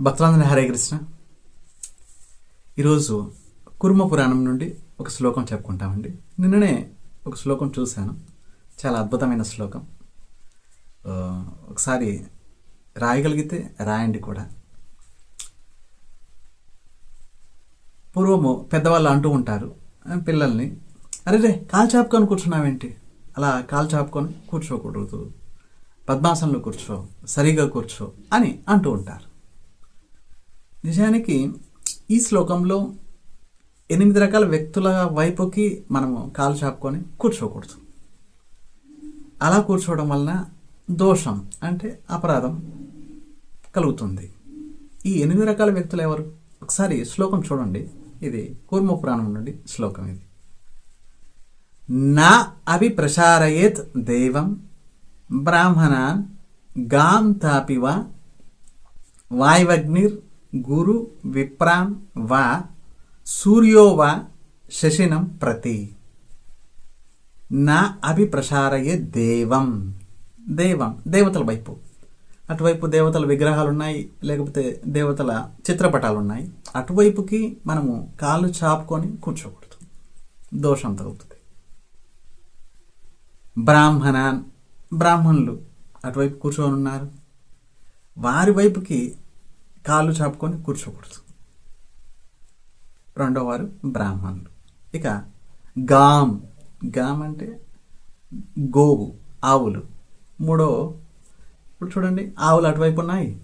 భక్తులందరి హరే కృష్ణ. ఈరోజు కుర్మ పురాణం నుండి ఒక శ్లోకం చెప్పుకుంటామండి. నిన్ననే ఒక శ్లోకం చూశాను. చాలా అద్భుతమైన శ్లోకం. ఒకసారి రాయగలిగితే రాయండి కూడా. పూర్వము పెద్దవాళ్ళు అంటూ ఉంటారు పిల్లల్ని అరే రే కాలు చాపుకొని కూర్చున్నావేంటి? అలా కాలు చాపుకొని కూర్చోకూడదు. పద్మాసనంలో కూర్చో సరిగా కూర్చో అని అంటూ ఉంటారు. నిజానికి ఈ శ్లోకంలో ఎనిమిది రకాల వ్యక్తుల వైపుకి మనము కాలు చాపుకొని కూర్చోకూడదు. అలా కూర్చోవడం వలన దోషం అంటే అపరాధం కలుగుతుంది. ఈ ఎనిమిది రకాల వ్యక్తులు ఎవరు? ఒకసారి శ్లోకం చూడండి. ఇది కూర్మ పురాణం నుండి శ్లోకం ఇది. నా అభి ప్రసారయేత్ దైవం బ్రాహ్మణాన్ గాం తాపివ వాయువగ్నిర్ గురు విప్రాన్ వా సూర్యో వా శశినం ప్రతి. నా అభిప్రసారయే దేవం. దేవం దేవతల వైపు. అటువైపు దేవతల విగ్రహాలు ఉన్నాయి లేకపోతే దేవతల చిత్రపటాలు ఉన్నాయి అటువైపుకి మనము కాళ్ళు చాపుకొని కూర్చోకూడదు. దోషం తగ్గుతుంది బ్రాహ్మణాన్ బ్రాహ్మణులు అటువైపు కూర్చొని ఉన్నారు వారి వైపుకి కాళ్ళు చాపుకొని కూర్చోకూడదు. రెండో వారు బ్రాహ్మణులు. ఇక గాం గాం అంటే గోవు ఆవులు. మూడో ఇప్పుడు చూడండి ఆవులు అటువైపు ఉన్నాయి.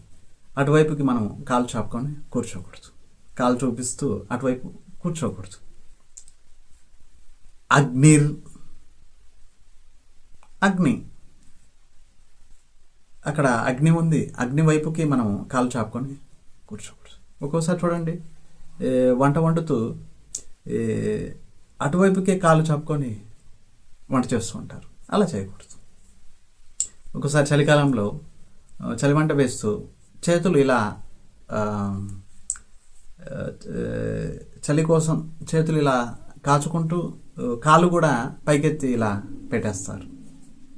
అటువైపుకి మనం కాలు చాపుకొని కూర్చోకూడదు. కాలు చూపిస్తూ అటువైపు కూర్చోకూడదు. అగ్నిర్. అగ్ని. అక్కడ అగ్ని ఉంది. అగ్ని వైపుకి మనం కాలు చాపుకొని కూర్చోకూడదు. ఒక్కోసారి చూడండి. వంట వండుతూ అటువైపుకే కాలు చాపుకొని వంట చేస్తూ ఉంటారు. అలా చేయకూడదు. ఒకసారి చలికాలంలో చలి వంట వేస్తూ చేతులు ఇలా చలి కోసం చేతులు ఇలా కాచుకుంటూ కాలు కూడా పైకెత్తి ఇలా పెట్టేస్తారు.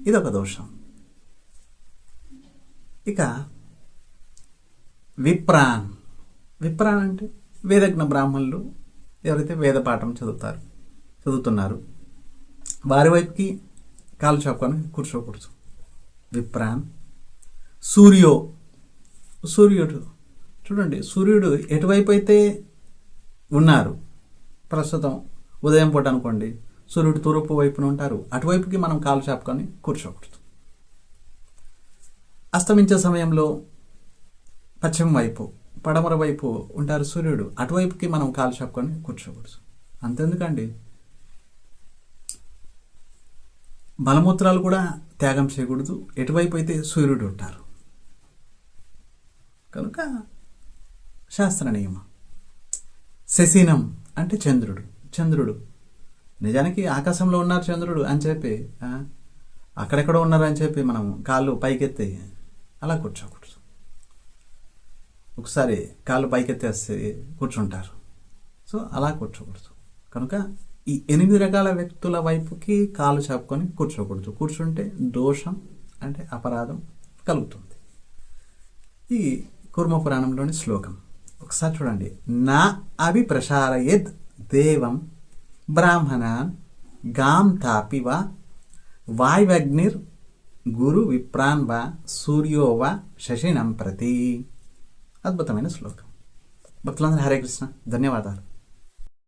ఇదొక దోషం. ఇక విప్రాన్. విప్రాన్ అంటే వేదజ్ఞ బ్రాహ్మణులు ఎవరైతే వేద పాఠం చదువుతారు చదువుతున్నారు వారి వైపుకి కాలు చాపుకొని కూర్చోకూడదు. విప్రాన్. సూర్యో. సూర్యుడు. చూడండి సూర్యుడు ఎటువైపు అయితే ఉన్నారు ప్రస్తుతం ఉదయం పూట అనుకోండి సూర్యుడు తూర్పు వైపున ఉంటారు అటువైపుకి మనం కాలు చాపుకొని కూర్చోకూడదు. అస్తమించే సమయంలో పశ్చిమ వైపు పడమర వైపు ఉంటారు సూర్యుడు. అటువైపుకి మనం కాలు చెప్పుకొని కూర్చోకూడదు. అంతెందుకండి? మలమూత్రాలు కూడా త్యాగం చేయకూడదు. ఎటువైపు అయితే సూర్యుడు ఉంటారు. కనుక శాస్త్ర నియమం. శశీనం అంటే చంద్రుడు. చంద్రుడు. నిజానికి ఆకాశంలో ఉన్నారు చంద్రుడు అని చెప్పి అక్కడెక్కడ అక్కడెక్కడో ఉన్నారు అని చెప్పి మనం కాళ్ళు పైకెత్తి అలా కూర్చోకూడదు. ఒకసారి కాళ్ళు పైకెత్తేస్తే కూర్చుంటారు. సో అలా కూర్చోకూడదు. కనుక ఈ ఎనిమిది రకాల వ్యక్తుల వైపుకి కాలు చాపుకొని కూర్చోకూడదు. కూర్చుంటే దోషం అంటే అపరాధం కలుగుతుంది. ఈ కుర్మ పురాణంలోని శ్లోకం. ఒకసారి చూడండి. నా అవి ప్రసారయేద్ దేవం బ్రాహ్మణాన్ గాం తాపివ వాయువగ్నిర్ గురు విప్రాన్ వా సూర్యో వా శశినం ప్రతి అద్భుతమైన శ్లోకం. భక్తులందరూ హరే కృష్ణ. ధన్యవాదాలు.